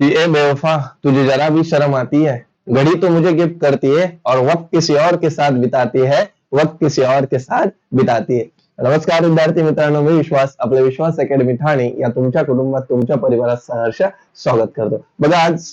कि ए बेवफा तुझे जरा भी शर्म आती है। घड़ी तो मुझे गिफ्ट करती है और वक्त किसी और के साथ बिताती है। वक्त किसी और के साथ बिताती है। नमस्कार विद्यार्थी मित्रांनो मी विश्वास आपल्या विश्वास अकॅडमी ठाणे या तुमच्या कुटुंबात तुमच्या परिवारात सहर्ष स्वागत करतो. बघा आज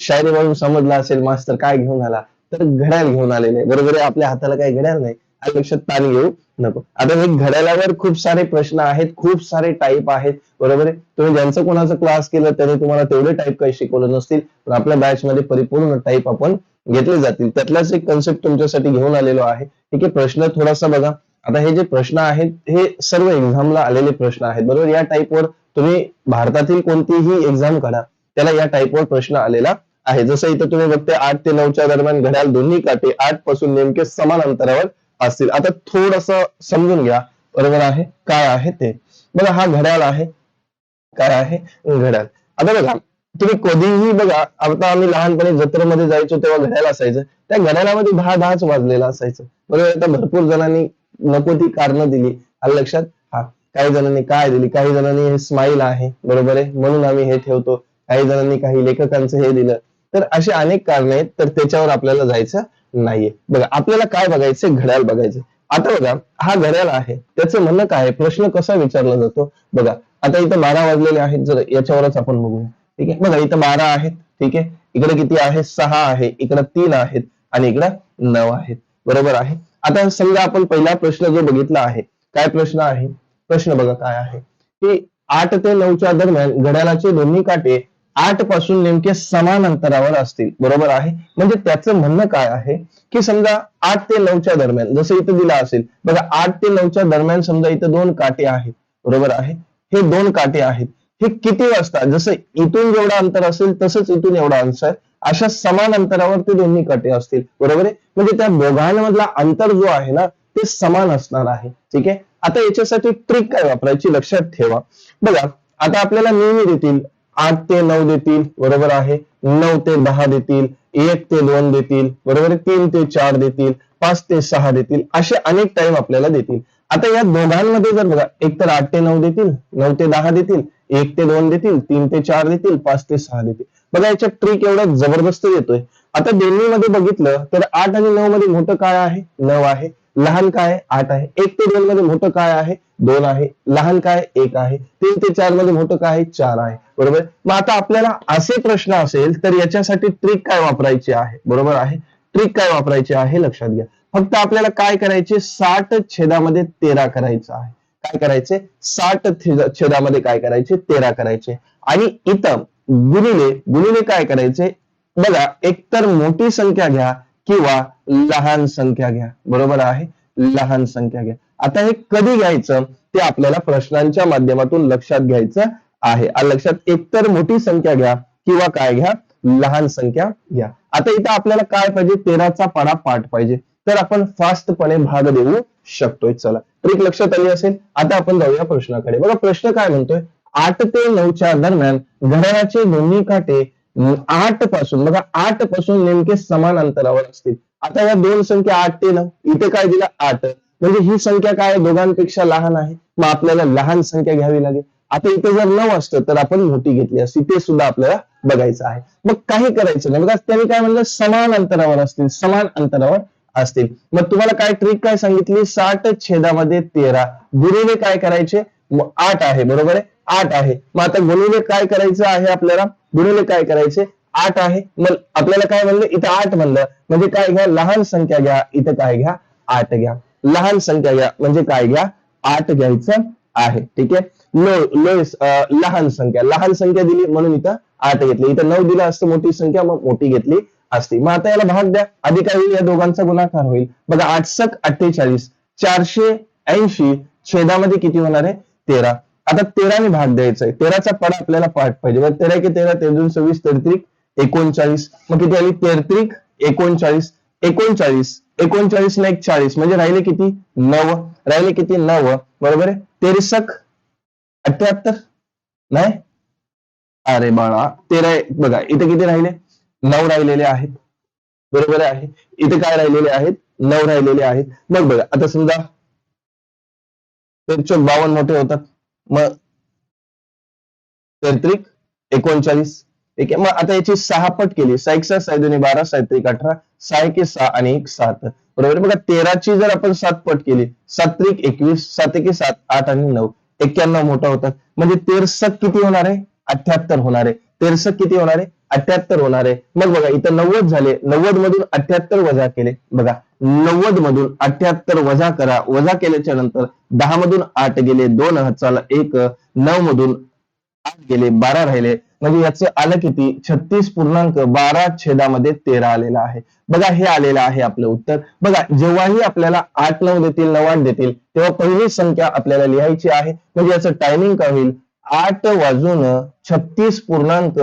शायरी म्हणून समजला असेल मास्तर काय घेऊन आला? तर घड्याळ घेऊन आलेले. बरोबर आहे आपल्या हाताला काही घड्याळ नाही. या लक्षात ताण घेऊ नको. आता हे घड्याळावर खूप सारे प्रश्न आहेत खूप सारे टाईप आहेत बरोबर आहे? तुम्ही ज्यांचं कोणाचं क्लास केलं त्याने तुम्हाला तेवढे टाईप काही शिकवलं नसतील पण आपल्या बॅच मध्ये परिपूर्ण टाईप आपण घेतले जातील. त्यातलाच एक कन्सेप्ट तुमच्यासाठी घेऊन आलेलो आहे. ठीक आहे प्रश्न थोडासा बघा. आता हे जे प्रश्न आहेत हे सर्व एक्झामला आलेले प्रश्न आहेत बरोबर? या टाईपवर तुम्ही भारतातील कोणतीही एक्झाम काढा त्याला या टाईपवर प्रश्न आलेला आहे. जसं इथं तुम्ही बघते आठ ते नऊच्या दरम्यान घड्याळ दोन्ही काटे आठपासून नेमके समान अंतरावर असतील. आता थोडस समजून घ्या. बरोबर आहे? काय आहे ते? बघा हा घड्याळ आहे. काय आहे? घड्याळ. आता बघा तुम्ही कधीही बघा आता आम्ही लहानपणी जत्रेमध्ये जायचो तेव्हा घड्याळ असायचं. त्या घड्याळामध्ये दहा दहाच वाजलेलं असायचं. बरोबर? आता भरपूर जणांनी नको ती कारणं दिली. आलं लक्षात? हा काही जणांनी काय दिली? काही जणांनी हे स्माईल आहे. बरोबर आहे? म्हणून आम्ही हे ठेवतो. काही जणांनी काही लेखकांचं हे दिलं. तर अशी अनेक कारण आहेत. तर त्याच्यावर आपल्याला जायचं नाहीये. बघा आपल्याला काय बघायचं घड्याळ बघायचं आता बघा हा घड्याळ आहे. त्याचं म्हणणं काय प्रश्न कसा विचारला जातो? बघा आता इथं बारा वाजलेले आहेत. जर याच्यावरच आपण बघूया. ठीक आहे? बघा इथं बारा आहेत. ठीक आहे? इकडे किती आहे? सहा आहे. इकडे तीन आहेत. आणि इकडे नऊ आहेत. बरोबर आहे? आता समजा आपण पहिला प्रश्न जो बघितला आहे काय प्रश्न आहे? प्रश्न बघा काय आहे? की आठ ते नऊच्या दरम्यान घड्याळाचे दोन्ही काटे आठपासून नेमके समान अंतरावर असतील. बरोबर आहे? म्हणजे त्याचं म्हणणं काय आहे? की समजा आठ ते नऊच्या दरम्यान जसं इथं दिला असेल. बघा आठ ते नऊच्या दरम्यान समजा इथं दोन काटे आहेत. बरोबर आहे? हे दोन काटे आहेत. हे किती वाजता? जसं इथून जेवढं अंतर असेल तसंच इथून एवढा अंतर अशा समान अंतरावर ते दोन्ही काटे असतील. बरोबर आहे? म्हणजे त्या दोघांमधला अंतर जो आहे ना ते समान असणार आहे. ठीक आहे? आता याच्यासाठी ट्रिक काय वापरायची? लक्षात ठेवा. बघा आता आपल्याला नेहमी देतील आठ ते नऊ देतील बरोबर आहे. नऊ ते दहा देतील एक ते दोन देतील बरोबर तीन ते चार देतील पाच ते सहा देतील असे अनेक टाइम आपल्याला देतील. आता या दोघांमध्ये जर बघा एक तर आठ ते नऊ देतील नऊ ते दहा देतील एक ते दोन देतील तीन ते चार देतील पाच ते सहा देतील. बघा याच्यात ट्रिक एवढा जबरदस्त येतोय. आता दोन्हीमध्ये बघितलं तर आठ आणि नऊ मध्ये मोठं काय आहे? नऊ आहे. लहान काय? आठ आहे. एक ते दोन मध्ये मोठं काय आहे? दोन आहे. लहान काय? एक आहे. तीन ते चारमध्ये मोठं काय आहे? चार आहे. बरोबर? मग आता आपल्याला असे प्रश्न असेल तर याच्यासाठी ट्रिक काय वापरायची आहे? बरोबर आहे? ट्रिक काय वापरायची आहे? लक्षात घ्या. फक्त आपल्याला काय करायचे? साठ छेदामध्ये तेरा करायचं आहे. काय करायचे? साठ छेदामध्ये काय करायचे? तेरा करायचे. आणि इथं गुणिले गुणिले काय करायचे? बघा एकतर मोठी संख्या घ्या. किंवा लहान संख्या घ्या. बरोबर आहे? लहान संख्या घ्या. आता हे कधी घ्यायचं? ते आपल्याला प्रश्नांच्या माध्यमातून लक्षात घ्यायचं आहे. लक्षात एकतर मोठी संख्या घ्या किंवा काय घ्या? लहान संख्या घ्या. आता इथं आपल्याला काय पाहिजे? तेराचा पाडा पाठ पाहिजे. तर आपण फास्टपणे भाग देऊ शकतोय. चला. ट्रिक लक्षात आली असेल? आता आपण जाऊया प्रश्नाकडे. बघा प्रश्न काय म्हणतोय? आठ ते नऊच्या दरम्यान घड्याळाचे दोन्ही काटे आठपासून बघा आठपासून नेमके समान अंतरावर असतील. आता या दोन संख्या आठ ते नऊ. इथे काय दिला? आठ. म्हणजे ही संख्या काय दोघांपेक्षा लहान आहे. मग आपल्याला लहान संख्या घ्यावी लागेल. आता इथे जर नऊ असतं तर आपण मोठी घेतली असती. ते सुद्धा आपल्याला बघायचं आहे. मग काही करायचं नाही. बघा त्यांनी काय म्हणलं? समान अंतरावर असतील. समान अंतरावर असतील. मग तुम्हाला काय ट्रिक काय सांगितली? साठ छेदामध्ये तेरा. गुरुने काय करायचे? आठ आहे. बरोबर आहे? आठ आहे. मग आता गुणिले काय करायचं आहे आपल्याला? गुणिले काय करायचे? आठ आहे. मग आपल्याला काय म्हणलं? इथं आठ म्हणलं. म्हणजे काय घ्या? लहान संख्या घ्या. इथं काय घ्या? आठ घ्या. लहान संख्या घ्या. म्हणजे काय घ्या? आठ घ्यायचं आहे. ठीक आहे? लो लो लहान संख्या. लहान संख्या दिली म्हणून इथं आठ घेतली. इथं नऊ दिलं असतं मोठी संख्या मग मोठी घेतली असती. मग आता याला भाग द्या. आधी काय होईल या दोघांचा गुणाकार होईल. बघा आठसक अठ्ठेचाळीस चारशे ऐंशी छेदामध्ये किती होणार आहे? तेरा. आता तेराने भाग द्यायचा आहे तेराचा पडा आपल्याला पाठ पाहिजे. मग तेरा की तेरा तेजून सव्वीस तेरत्रिक एकोणचाळीस. मग किती आली? तेरत्रिक एकोणचाळीस एकोणचाळीस. एकोणचाळीस ला एक चाळीस. म्हणजे राहिले किती? नव. राहिले किती? नव. बरोबर आहे? तेरसक अठ्याहत्तर नाही? अरे बाळा. तेरा बघा इथे किती राहिले? नऊ राहिलेले आहेत. बरोबर आहे? इथे काय राहिलेले आहेत? नऊ राहिलेले आहेत. मग बघा आता समजा चौक बावन्न मोठे होतात. मग तेरत्रिक एकोणचाळीस. ठीक आहे? मग आता याची सहा पट केली. सहा एक सहा दोन्ही बारा सात अठरा सहा एक सहा आणि एक सात. बरोबर? बघा तेराची जर आपण सात पट केली सात त्रिक एकवीस सात एक सात आठ आणि नऊ एक्क्याण्णव मोठा होतात. म्हणजे तेरसक किती होणार आहे? अठ्याहत्तर होणार आहे. तेरसक किती होणार आहे? अठ्याहत्तर होणार आहे. मग बघा इथं नव्वद झाले. नव्वद मधून अठ्याहत्तर वजा केले. बघा नव्वद मधून अठ्याहत्तर वजा करा. वजा केल्याच्यानंतर दहा मधून आठ गेले दोन हाताला एक नऊ मधून आठ गेले बारा राहिले. म्हणजे याचं आलं किती? छत्तीस पूर्णांक बारा छेदामध्ये तेरा आलेला आहे. बघा हे आलेलं आहे आपलं उत्तर. बघा जेव्हाही आपल्याला आठ नऊ देतील नऊ आठ देतील तेव्हा पहिली संख्या आपल्याला लिहायची आहे. म्हणजे याचं टायमिंग काय होईल? आठ वाजून छत्तीस पूर्णांक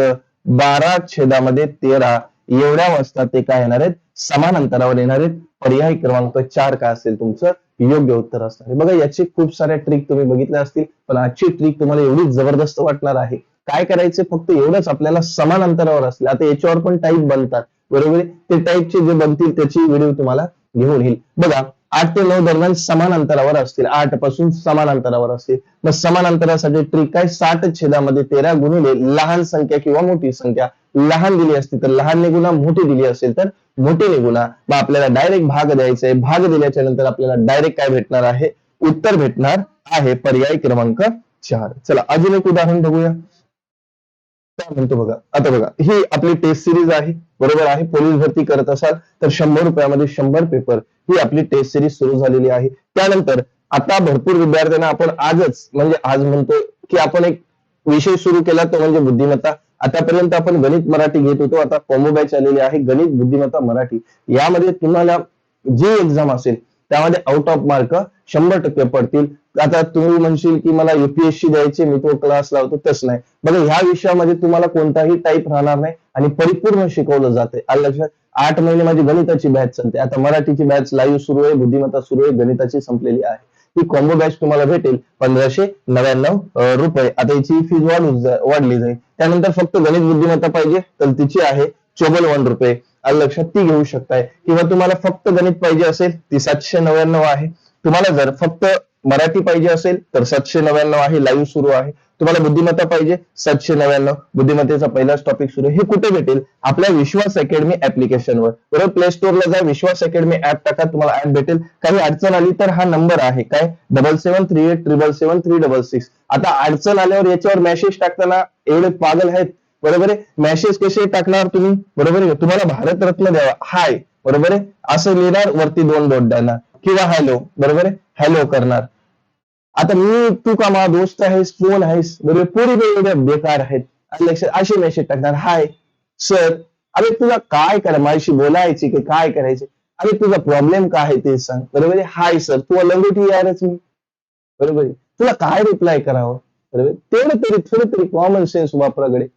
बारा छेदामध्ये तेरा एवढ्या वाजता ते काय येणार आहेत? समान अंतरावर येणार आहेत. पर्याय क्रमांक चार काय असेल तुमचं? योग्य उत्तर असणार आहे. बघा याची खूप साऱ्या ट्रिक तुम्ही बघितल्या असतील पण आजची ट्रिक तुम्हाला एवढी जबरदस्त वाटणार आहे. काय करायचं? फक्त एवढंच आपल्याला समान अंतरावर असले. आता याच्यावर पण टाईप बनतात. बरोबर ते टाईपचे जे बनतील त्याची व्हिडिओ तुम्हाला घेऊन येईल. बघा आठ ते नऊ दरम्यान समान अंतरावर असतील. आठपासून समान अंतरावर असतील. मग समान अंतरासाठी ट्रिक काय साठ छेदामध्ये तेरा गुणिले लहान संख्या किंवा मोठी संख्या. लहान दिली असती तर लहान निगुणा मोठी दिली असेल तर मोठी निगुणा मग आपल्याला डायरेक्ट भाग द्यायचा आहे. भाग दिल्याच्या नंतर आपल्याला डायरेक्ट काय भेटणार आहे? उत्तर भेटणार आहे पर्याय क्रमांक चार. चला अजून एक उदाहरण बघूया. काय म्हणतो बघा? आता बघा ही आपली टेस्ट सिरीज आहे. बरोबर आहे? पोलीस भरती करत असाल तर शंभर रुपयामध्ये शंभर पेपर ही आपली टेस्ट सिरीज सुरू झालेली आहे. त्यानंतर आता भरपूर विद्यार्थ्यांना आपण आजच म्हणजे आज म्हणतो की आपण एक विषय सुरू केला तो म्हणजे बुद्धिमत्ता. आतापर्यंत आपण गणित मराठी घेत होतो आता कॉम्बो बॅच आलेली आहे गणित बुद्धिमत्ता मराठी. यामध्ये तुम्हाला जी एक्झाम असेल त्यामध्ये आउट ऑफ मार्क शंभर टक्के पडतील. आता तुम्ही म्हणशील की मला युपीएससी द्यायचे मी तो क्लास लावतो तस नाही. बघा ह्या विषयामध्ये तुम्हाला कोणताही टाईप राहणार नाही आणि परिपूर्ण शिकवलं जाते लक्षात? आठ महिने माझी गणिताची बॅच चालते आता मराठीची बॅच लाईव्ह सुरू आहे बुद्धिमत्ता सुरू आहे गणिताची संपलेली आहे. ही कॉम्बो बॅच तुम्हाला भेटेल पंधराशे नव्याण्णव रुपये. आता याची फीज वाढू वाढली जाईल. त्यानंतर फक्त गणित बुद्धिमत्ता पाहिजे तर तिची आहे चोबल वन रुपये. आणि लक्षात ती घेऊ शकताय. किंवा तुम्हाला फक्त गणित पाहिजे असेल ती सातशे नव्याण्णव आहे. तुम्हाला जर फक्त मराठी पाहिजे असेल तर सातशे नव्याण्णव आहे लाईव्ह सुरू आहे. तुम्हाला बुद्धिमत्ता पाहिजे सातशे नव्याण्णव. बुद्धिमत्तेचा पहिलाच टॉपिक सुरू हे कुठे भेटेल? आपल्या विश्वास अकॅडमी ऍप्लिकेशनवर बरोबर? प्ले स्टोअरला जा विश्वास अकॅडमी ऍप टाका तुम्हाला ऍप भेटेल. काही अडचण आली तर हा नंबर आहे. काय? Double seven three eight triple seven three double six आता अडचण आल्यावर याच्यावर मेसेज टाकताना एवढे पागल आहेत. बरोबर आहे? मेसेज कसे टाकणार तुम्ही? बरोबर आहे? तुम्हाला भारतरत्न द्यावा. हाय. बरोबर आहे? असं लिहिणार वरती दोन बोट देणार. किंवा हॅलो बरोबर आहे? हॅलो करणार. आता मी तू का माझा दोस्त आहेस कोण आहेस? बरोबर पोरी एवढ्या बेकार आहेत. आणि लक्षात असे मेसेज टाकणार. हाय सर अरे तुला काय करा माझ्याशी बोलायची की काय करायचे? अरे तुझा प्रॉब्लेम काय आहे ते सांग. बरोबर आहे? हाय सर तू लंगोटी यारच मी बरोबर आहे? तुला काय रिप्लाय करावं? बरोबर तेवढं तरी थोडं तरी कॉमन सेन्स वापराकडे.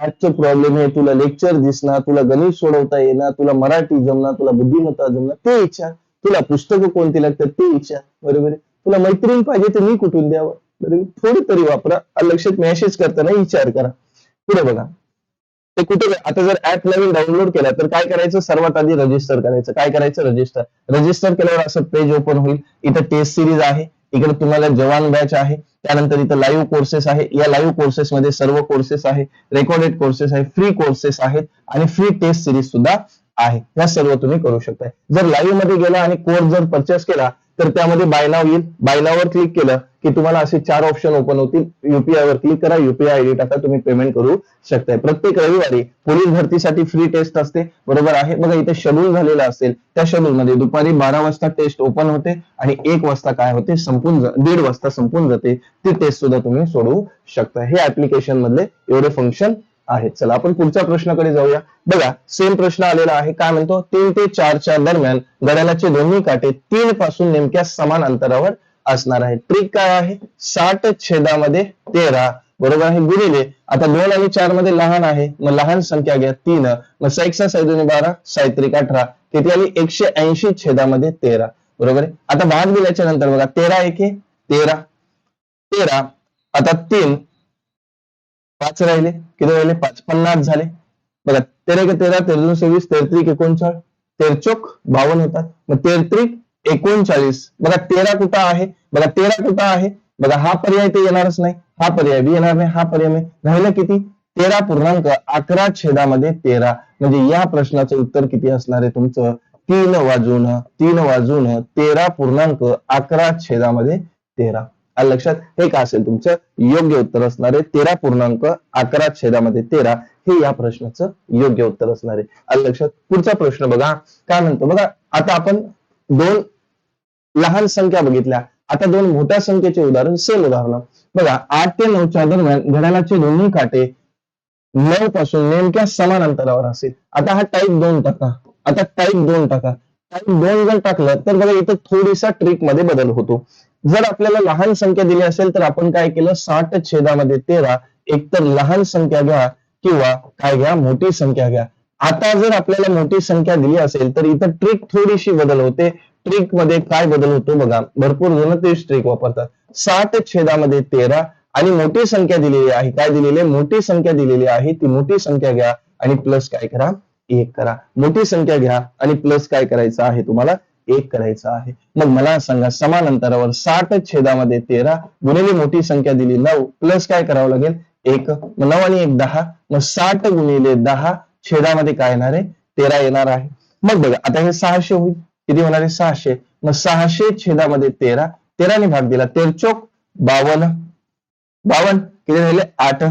आजचं प्रॉब्लेम आहे तुला लेक्चर दिसणार तुला गणित सोडवता येणार तुला मराठी जमणार तुला बुद्धिमत्ता जमणार ते इच्छा. तुला पुस्तकं कोणती लागतात ते इच्छा. बरोबर आहे? तुला मैत्रीण पाहिजे तर मी कुठून द्यावं? थोडी तरी वापरा. लक्षात मेसेज करताना विचार करा. पुढे बघा. ते कुठे आता जर ऍप नवीन डाउनलोड केला तर काय करायचं? सर्वात आधी रजिस्टर करायचं. काय करायचं? रजिस्टर रजिस्टर केल्यावर असं पेज ओपन होईल. इथं टेस्ट सिरीज आहे. इकडे तुम्हाला जवान बॅच आहे. त्यानंतर इथं लाईव्ह कोर्सेस आहे. या लाईव्ह कोर्सेस मध्ये सर्व कोर्सेस आहे. रेकॉर्डेड कोर्सेस आहे. फ्री कोर्सेस आहेत. आणि फ्री टेस्ट सिरीज सुद्धा आहे. या सर्व तुम्ही करू शकताय. जर लाईव्हमध्ये गेला आणि कोर्स जर परचेस केला तर त्यामध्ये बाय नाव येईल. बाय नाववर क्लिक केलं की तुम्हाला असे चार ऑप्शन ओपन होतील. युपीआय वर क्लिक करा. युपीआय आयडी टाका. तुम्ही पेमेंट करू शकताय. प्रत्येक रविवारी पोलीस भरतीसाठी फ्री टेस्ट असते. बरोबर आहे? बघा इथे शेड्यूल झालेलं असेल. त्या शेड्यूल मध्ये दुपारी बारा वाजता टेस्ट ओपन होते आणि एक वाजता काय होते? संपून दीड वाजता संपून जाते. ती टेस्ट सुद्धा तुम्ही सोडवू शकता. हे ऍप्लिकेशन मधले एवढे फंक्शन आहेत चला आपण पुढच्या प्रश्नाकडे जाऊया. बघा सेम प्रश्न आलेला आहे. काय म्हणतो? तीन ते चारच्या दरम्यान घड्याळाचे दोन्ही काटे तीन पासून नेमक्या समान अंतरावर असणार आहे ट्रिक काय आहे? साठ छेदामध्ये तेरा. बरोबर आहे? गुणिले आता दोन आणि चारमध्ये लहान आहे. मग लहान संख्या घ्या. तीन. मग साईकसा साईदोनी बारा सायत्रिक अठरा. किती आली? एकशे ऐंशी छेदामध्ये तेरा. बरोबर आहे? आता भाग दिल्याच्या नंतर बघा. तेरा एके तेरा. तेरा. आता तीन. पाच राहिले किती राहिले? पाच. पन्नास झाले. बघा तेरा एक तेरा तेरा सव्वीस तेरत्रिक एकोणचाळ तेरचोक बावन्न होतात. मग तेरत्रिक एकोणचाळीस. बघा तेरा कुठं आहे? बघा तेरा कुठं आहे? बघा हा पर्याय ते येणारच नाही. हा पर्याय बी येणार नाही. हा पर्याय नाही राहिलं किती? तेरा पूर्णांक अकरा छेदामध्ये तेरा. म्हणजे या प्रश्नाचं उत्तर किती असणार आहे तुमचं? तीन वाजून तीन वाजून तेरा पूर्णांक अकरा छेदामध्ये तेरा. लक्षात हे का असेल? तुमचं योग्य उत्तर असणार आहे तेरा पूर्णांक अकरा छेदामध्ये तेरा हे या प्रश्नाचं योग्य उत्तर असणार. आहे लक्षात पुढचा प्रश्न बघा. काय म्हणतो? बघा आता आपण दोन लहान संख्या बघितल्या. आता दोन मोठ्या संख्येचे उदाहरण सेम उदाहरण. बघा आठ ते नऊच्या दरम्यान घड्याळाचे दोन्ही काटे नऊ पासून नेमक्या समान अंतरावर असेल. आता हा टाईप दोन टाका. आता टाईप दोन टाका. टाईप दोन जर टाकलं तर बघा इथं थोडीसा ट्रिकमध्ये बदल होतो. जर आपल्याला लहान संख्या दिली असेल तर आपण काय केलं? साठ छेदामध्ये तेरा. एकतर लहान संख्या घ्या किंवा काय घ्या? मोठी संख्या घ्या. आता जर आपल्याला मोठी संख्या दिली असेल तर इथं ट्रिक थोडीशी बदल होते. ट्रिकमध्ये काय बदल होतो बघा? भरपूर जण तेच ट्रिक वापरतात. साठ छेदामध्ये तेरा आणि मोठी संख्या दिलेली आहे. काय दिलेली आहे? मोठी संख्या दिलेली आहे. ती मोठी संख्या घ्या आणि प्लस काय करा? एक करा. मोठी संख्या घ्या आणि प्लस काय करायचं आहे तुम्हाला? एक करायचं आहे. मग मला सांगा समान अंतरावर साठ छेदामध्ये तेरा गुणिले मोठी संख्या दिली नऊ प्लस काय करावं लागेल? एक. नऊ आणि एक दहा. मग साठ गुणिले दहा छेदामध्ये काय येणार आहे? तेरा येणार आहे. मग बघा आता हे सहाशे होईल. किती होणार आहे? सहाशे. मग सहाशे छेदामध्ये तेरा. तेराने भाग दिला. तेरचोक बावन्न. बावन्न. किती राहिले? आठ.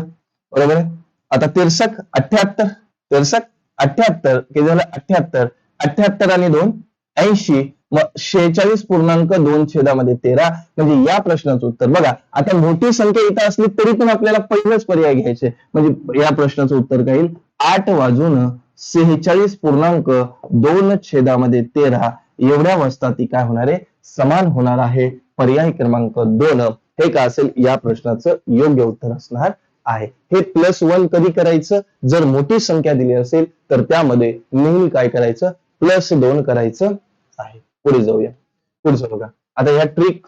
बरोबर आहे? आता तिरसक अठ्याहत्तर. तिरसक अठ्याहत्तर किती झालं? अठ्याहत्तर. अठ्याहत्तर आणि दोन ऐंशी. मग शेहेचाळीस पूर्णांक दोन छेदामध्ये तेरा. म्हणजे या प्रश्नाचं उत्तर. बघा आता मोठी संख्या इथं असली तरी पण आपल्याला पहिलंच पर्याय घ्यायचे. म्हणजे या प्रश्नाचं उत्तर काय येईल? आठ वाजून सेहेचाळीस पूर्णांक दोन छेदामध्ये तेरा. एवढ्या वाजता ती काय होणार आहे? समान होणार आहे. पर्याय क्रमांक दोन. हे का असेल? या प्रश्नाचं योग्य उत्तर असणार. आहे. हे प्लस वन कधी करायचं? जर मोठी संख्या दिली असेल तर त्यामध्ये नेहमी काय करायचं? प्लस दोन करायचं आहे. पुढे जाऊया. पुढचं बघा. आता ह्या ट्रिक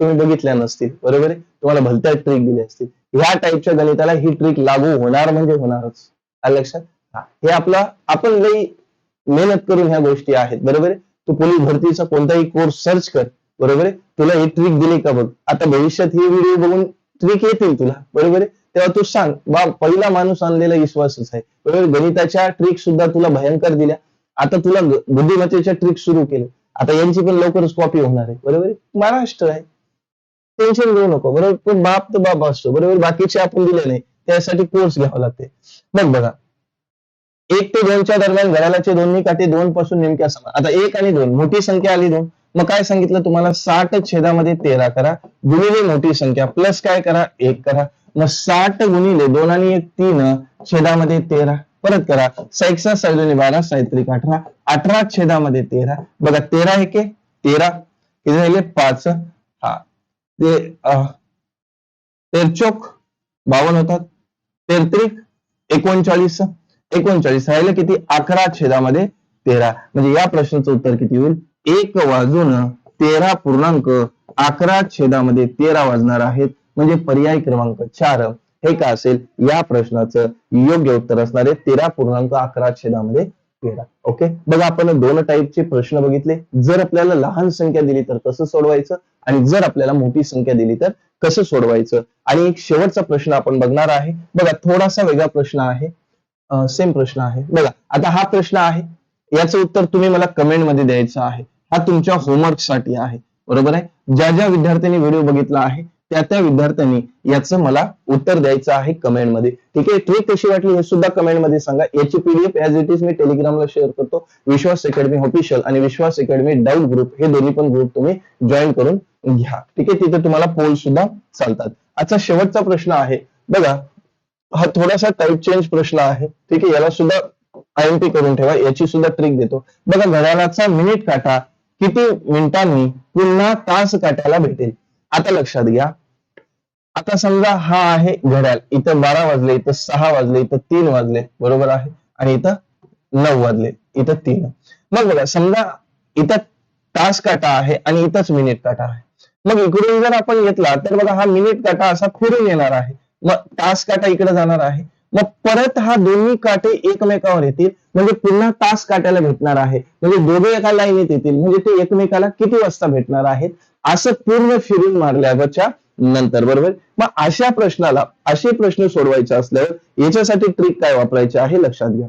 तुम्ही बघितल्या नसतील बरोबर आहे? तुम्हाला भलत्या ट्रिक दिल्या असतील. ह्या टाईपच्या गणिताला ही ट्रिक लागू होणार म्हणजे होणारच. आलं लक्षात? हा. हे आपला आपण लई मेहनत करून ह्या गोष्टी आहेत बरोबर आहे? तू पोलीस भरतीचा कोणताही कोर्स सर्च कर बरोबर आहे? तुला ही ट्रिक दिली का बघ? आता भविष्यात ही व्हिडिओ बघून ट्रिक येतील तुला बरोबर आहे? तेव्हा तू सांग बा पहिला माणूस आणलेला विश्वासच आहे. बरोबर गणिताच्या ट्रिक सुद्धा तुला भयंकर दिल्या. आता तुला बुद्धिमत्तेच्या ट्रिक सुरू केले. आता यांची पण लवकरच कॉपी होणार आहे. बरोबर? महाराष्ट्र आहे. टेन्शन घेऊ नको. बरोबर? पण बाप तर बाप असतो. बरोबर? बाकीचे आपण दिले नाही. त्यासाठी कोर्स घ्यावा लागते. मग बघा. एक ते दोनच्या दरम्यान घड्याळाचे दोन्ही काटे दोन पासून नेमक्या समान. आता एक आणि दोन. मोठी संख्या आली दोन. मग काय सांगितलं तुम्हाला? साठ छेदामध्ये तेरा करा. गुणिले मोठी संख्या. प्लस काय करा? एक करा. मग साठ गुणिले दोन आणि एक तीन छेदामध्ये तेरा. परत करा. सैकसा सैदोनी बारा साहित्रिक अठरा. अठरा छेदामध्ये तेरा. बघा तेरा एक तेरा. किती राहिले? पाच. हा. ते तेरचोक बावन्न होतात. तेरत्रिक एकोणचाळीस. एकोणचाळीस राहिले किती? अकरा छेदामध्ये तेरा. म्हणजे या प्रश्नाचं उत्तर किती होईल? एक वाजून तेरा पूर्णांक अकरा छेदामध्ये तेरा वाजणार आहेत. म्हणजे पर्याय क्रमांक चार हे का असेल? या प्रश्नाचं योग्य उत्तर असणार आहे तेरा पूर्णांक अकरा छेदामध्ये तेरा. ओके? बघा आपण दोन टाईपचे प्रश्न बघितले. जर आपल्याला लहान संख्या दिली तर कसं सोडवायचं? आणि जर आपल्याला मोठी संख्या दिली तर कसं सोडवायचं? आणि एक शेवटचा प्रश्न आपण बघणार आहे. बघा थोडासा वेगळा प्रश्न आहे. सेम प्रश्न आहे. बघा आता हा प्रश्न आहे. याचं उत्तर तुम्ही मला कमेंटमध्ये द्यायचं आहे. हा तुमच्या होमवर्कसाठी आहे. बरोबर आहे? ज्या ज्या विद्यार्थ्यांनी व्हिडिओ बघितला आहे त्या त्या विद्यार्थ्यांनी याचं मला उत्तर द्यायचं आहे कमेंटमध्ये. ठीक आहे? ट्रिक कशी वाटली हे सुद्धा कमेंटमध्ये सांगा. याची पीडीएफ ऍज इट इज मी टेलिग्रामला शेअर करतो. विश्वास अकॅडमी ऑफिशियल आणि विश्वास अकॅडमी डाऊट ग्रुप हे दोन्ही पण ग्रुप तुम्ही जॉईन करून घ्या. ठीक आहे? तिथे तुम्हाला पोल सुद्धा चालतात. आजचा शेवटचा प्रश्न आहे. बघा हा थोडासा टाईप चेंज प्रश्न आहे. ठीक आहे? याला सुद्धा आयएमपी करून ठेवा. याची सुद्धा ट्रिक देतो. बघा घड्याळाचा मिनिट काटा किती मिनिटांनी पुन्हा तास काट्याला भेटेल? आता लक्षात घ्या. आता समजा हा आहे घड्याळ. इथं बारा वाजले इथं सहा वाजले इथं तीन वाजले. बरोबर आहे? आणि इथं नऊ वाजले इथं तीन. मग बघा समजा इथं तास काटा आहे आणि इथंच मिनिट काटा आहे. मग इकडून जर आपण घेतला तर बघा हा मिनिट काटा असा फिरून येणार आहे. मग तास काटा इकडे जाणार आहे. मग परत हा दोन्ही काटे एकमेकावर येतील. म्हणजे पुन्हा तास काट्याला भेटणार आहे. म्हणजे दोघे एका लाईनीत येतील. म्हणजे ते एकमेकाला किती वाजता भेटणार आहेत? असं पूर्ण फिरून मारल्यावरच्या नंतर बरोबर? मग अशा प्रश्नाला असे प्रश्न सोडवायचे असल्यावर याच्यासाठी ट्रिक काय वापरायची आहे? लक्षात घ्या.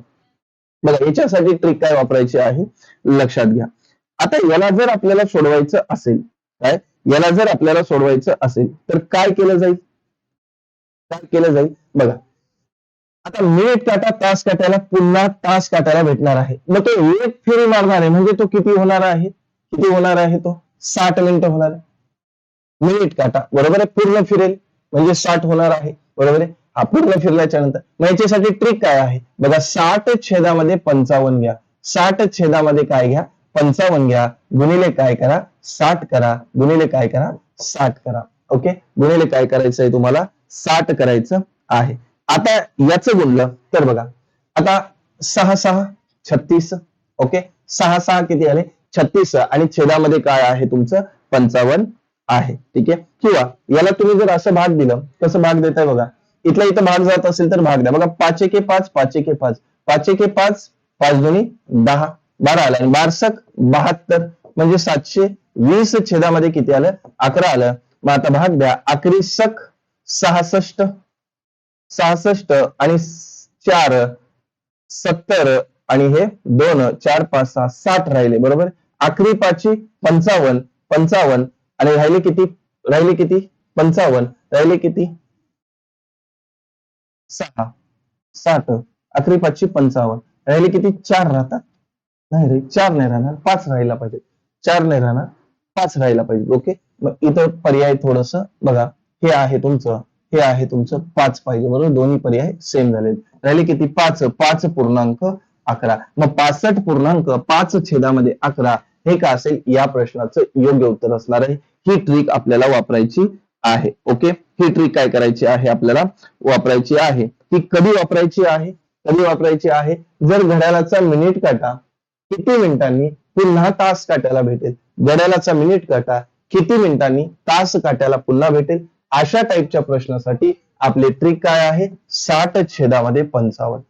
बघा याच्यासाठी ट्रिक काय वापरायची आहे? लक्षात घ्या. आता याला जर आपल्याला सोडवायचं असेल काय? याला जर आपल्याला सोडवायचं असेल तर काय केलं जाईल? काय केलं जाईल? बघा. आता मिनिट काटा तास काट्याला पुन्हा तास काटायला भेटणार आहे. मग तो एक फेरी मारणार आहे. म्हणजे तो किती होणार आहे? किती होणार आहे तो? साठ मिनिटं होणार आहे. मिनिट काटा बरोबर आहे? पूर्ण फिरेल. म्हणजे साठ होणार आहे. बरोबर आहे? हा पूर्ण फिरल्याच्या नंतर. मग याच्यासाठी ट्रिक काय आहे? बघा साठ छेदामध्ये पंचावन्न घ्या. साठ छेदामध्ये काय घ्या? पंचावन्न घ्या. गुणिले काय करा? साठ करा. गुणिले काय करा? साठ करा. ओके? गुणिले काय करायचं आहे तुम्हाला? साठ करायचं आहे. आता याचं गुणलं तर बघा. आता सहा सहा छत्तीस. ओके? सहा सहा किती आले? छत्तीस आणि छेदामध्ये काय आहे तुमचं? पंचावन्न आहे. ठीक आहे? किंवा याला तुम्ही जर असं भाग दिलं कसं भाग देताय बघा? इथला इथं भाग जात असेल तर भाग द्या. बघा पाच एके पाच पाच एके पाच. पाच एके पाच पाच दोन्ही दहा बारा आलं. आणि बारसक बहात्तर म्हणजे सातशे वीस छेदामध्ये किती आलं? अकरा आलं. मग आता भाग द्या. अकरी सक सहासष्ट सहासष्ट आणि चार सत्तर आणि हे दोन चार पाच सहा साठ राहिले बरोबर? आखरी पाचशे पंचावन्न पंचावन्न. आणि राहिले किती? राहिले किती? पंचावन्न. राहिले किती? सहा. साठ अकरी पाचशे पंचावन्न. राहिले किती? चार राहतात. नाही रे चार नाही राहणार. पाच राहायला पाहिजे. चार नाही राहणार. पाच राहायला पाहिजे. ओके? मग इथं पर्याय थोडस बघा. हे आहे तुमचं. हे आहे तुमचं पाच पाहिजे बरोबर? दोन्ही पर्याय सेम झाले राहिले किती? पाच. पाच पूर्णांक अकरा. मग पासष्ट पूर्णांक पाच छेदामध्ये अकरा हे का असेल? या प्रश्नाचं योग्य उत्तर असणार आहे. ही ट्रिक आपल्याला वापरायची आहे. ओके ही ट्रिक काय करायची आहे? आपल्याला वापरायची आहे. ती कधी वापरायची आहे? कधी वापरायची आहे? जर घड्याळाचा मिनिट काटा किती मिनिटांनी पुन्हा तास काट्याला भेटेल? घड्याळाचा मिनिट काटा किती मिनिटांनी तास काट्याला पुन्हा भेटेल? अशा टाईपच्या प्रश्नासाठी आपली ट्रिक काय आहे? साठ छेदामध्ये पंचावन्न.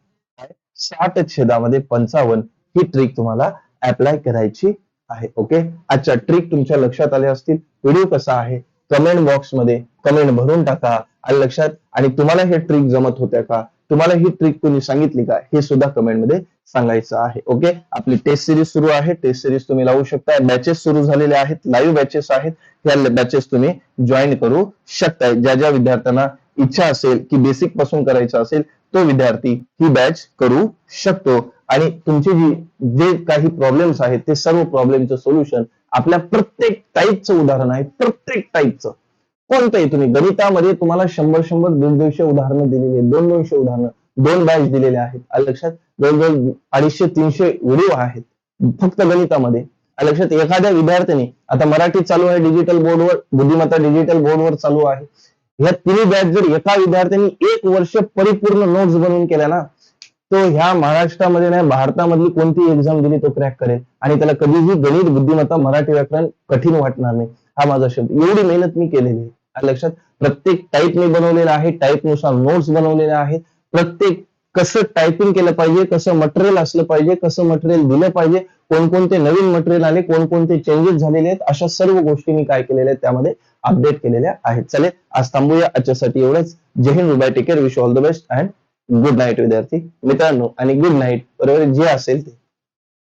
साठ छेदामध्ये पंचावन्न ही ट्रिक तुम्हाला अप्लाय करायची आहे ओके आजच्या ट्रिक तुमच्या लक्षात आल्या असतील. व्हिडिओ कसा आहे? कमेंट बॉक्समध्ये कमेंट भरून टाका आणि लक्षात? आणि तुम्हाला हे ट्रिक जमत होत्या का? तुम्हाला ही ट्रिक कोणी सांगितली का? हे सुद्धा कमेंटमध्ये सांगायचं आहे ओके आपली टेस्ट सिरीज सुरू आहे. टेस्ट सिरीज तुम्ही लावू शकता बॅचेस सुरू झालेले आहेत. लाईव्ह बॅचेस आहेत. ह्या बॅचेस तुम्ही जॉईन करू शकताय. ज्या ज्या विद्यार्थ्यांना इच्छा असेल की बेसिकपासून करायचं असेल तो विद्यार्थी ही बॅच करू शकतो. आणि तुमची जी जे काही प्रॉब्लेम्स आहेत ते सर्व प्रॉब्लेमचं सोल्युशन आपल्या प्रत्येक टाईपचं उदाहरण आहे. प्रत्येक टाईपचं कोणतंही तुम्ही गणितामध्ये तुम्हाला शंभर शंभर दोन दोनशे उदाहरणं दिलेली आहेत. दोन दोनशे उदाहरणं दोन बॅच दिलेले आहेत. आलं लक्षात जवळजवळ अडीचशे तीनशे व्हिडिओ आहेत. फक्त गणितामध्ये. लक्षात एखाद्या विद्यार्थ्याने आता मराठी चालू आहे डिजिटल बोर्डवर बुद्धिमत्ता डिजिटल बोर्डवर चालू आहे. ह्या तिन्ही बॅच जर एका विद्यार्थ्यांनी एक वर्ष परिपूर्ण नोट्स बनवून केल्या ना तो ह्या महाराष्ट्रामध्ये नाही भारतामधली कोणती एक्झाम दिली तो क्रॅक करेल. आणि त्याला कधीही गणित बुद्धिमत्ता मराठी व्याकरण कठीण वाटणार नाही. हा माझा शब्द. एवढी मेहनत मी केलेली आहे. लक्षात प्रत्येक टाईप मी बनवलेला आहे. टाईपनुसार नोट्स बनवलेले आहेत. प्रत्येक कसं टायपिंग केलं पाहिजे कसं मटेरियल असलं पाहिजे कसं मटेरियल दिलं पाहिजे कोणकोणते नवीन मटेरियल आले कोणकोणते चेंजेस झालेले आहेत अशा सर्व गोष्टी मी काय केलेल्या आहेत त्यामध्ये अपडेट केलेल्या आहेत. चालेल आज थांबूया. आजच्यासाठी एवढंच. Jai Hind bye take care wish all the best and good night विद्यार्थी. मित्रांनो आणि गुड नाईट बरोबर जे असेल ते.